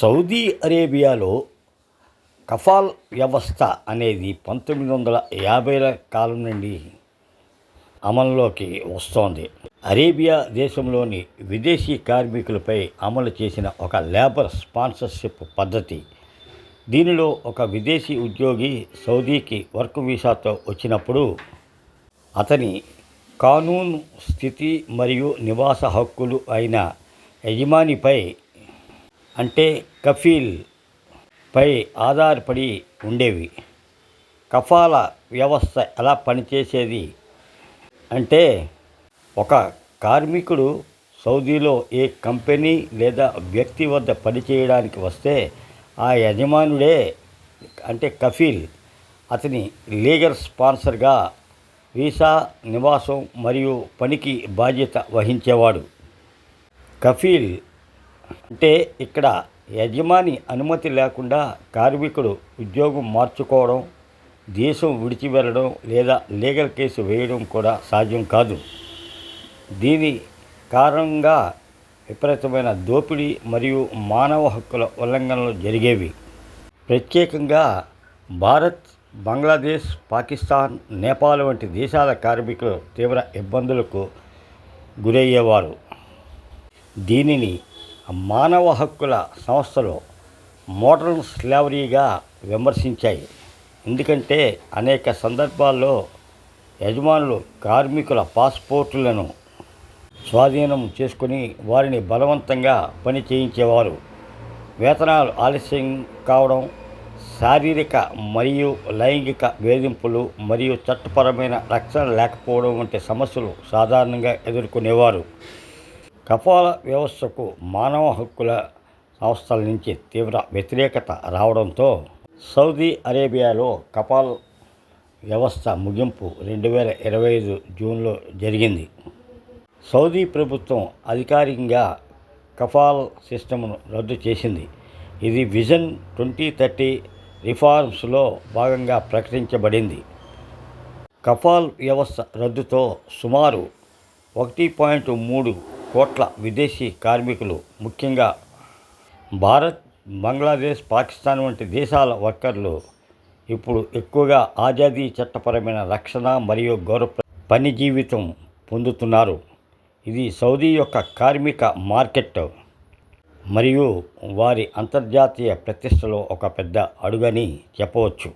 Saudi అరేబియాలో కఫాల్ వ్యవస్థ అనేది పంతొమ్మిది వందల యాభైల కాలం నుండి అమల్లోకి వస్తోంది. అరేబియా దేశంలోని విదేశీ కార్మికులపై అమలు చేసిన ఒక లేబర్ స్పాన్సర్షిప్ పద్ధతి. దీనిలో ఒక విదేశీ ఉద్యోగి సౌదీకి వర్క్ వీసాతో వచ్చినప్పుడు అతని కానూను స్థితి మరియు నివాస హక్కులు అయిన యజమానిపై అంటే కఫీల్ పై ఆధారపడి ఉండేవి. కఫాల వ్యవస్థ ఎలా పనిచేసేది అంటే ఒక కార్మికుడు సౌదీలో ఏ కంపెనీ లేదా వ్యక్తి వద్ద పనిచేయడానికి వస్తే ఆ యజమానుడే అంటే కఫీల్. అతని లీగల్ స్పాన్సర్గా వీసా నివాసం మరియు పనికి బాధ్యత వహించేవాడు. కఫీల్ అంటే ఇక్కడ యజమాని అనుమతి లేకుండా కార్మికుడు ఉద్యోగం మార్చుకోవడం దేశం విడిచి వెళ్ళడం లేదా లీగల్ కేసు వేయడం కూడా సాధ్యం కాదు. దీని కారణంగా విపరీతమైన దోపిడీ మరియు మానవ హక్కుల ఉల్లంఘనలు జరిగేవి. ప్రత్యేకంగా భారత్ బంగ్లాదేశ్ పాకిస్తాన్ నేపాల్ వంటి దేశాల కార్మికులు తీవ్ర ఇబ్బందులకు గురయ్యేవారు. దీనిని మానవ హక్కుల సంస్థలు మోడర్న్ స్లేవరీగా విమర్శించాయి. ఎందుకంటే అనేక సందర్భాల్లో యజమానులు కార్మికుల పాస్పోర్టులను స్వాధీనం చేసుకుని వారిని బలవంతంగా పని చేయించేవారు. వేతనాలు ఆలస్యం కావడం శారీరక మరియు లైంగిక వేధింపులు మరియు చట్టపరమైన రక్షణ లేకపోవడం వంటి సమస్యలు సాధారణంగా ఎదుర్కొనేవారు. కపాల వ్యవస్థకు మానవ హక్కుల సంస్థల నుంచి తీవ్ర వ్యతిరేకత రావడంతో సౌదీ అరేబియాలో కపాల్ వ్యవస్థ ముగింపు రెండు వేల ఇరవై ఐదు జూన్లో జరిగింది. సౌదీ ప్రభుత్వం అధికారికంగా కఫాల్ సిస్టమ్ను రద్దు చేసింది. ఇది విజన్ ట్వంటీ థర్టీ రిఫార్మ్స్లో భాగంగా ప్రకటించబడింది. కఫాల్ వ్యవస్థ రద్దుతో సుమారు ఒకటి పాయింట్ మూడు కోట్ల విదేశీ కార్మికులు ముఖ్యంగా భారత్ బంగ్లాదేశ్ పాకిస్తాన్ వంటి దేశాల వర్కర్లు ఇప్పుడు ఎక్కువగా ఆజాదీ చట్టపరమైన రక్షణ మరియు గౌరవ పని జీవితం పొందుతున్నారు. ఇది సౌదీ యొక్క కార్మిక మార్కెట్ మరియు వారి అంతర్జాతీయ ప్రతిష్టలో ఒక పెద్ద అడుగని చెప్పవచ్చు.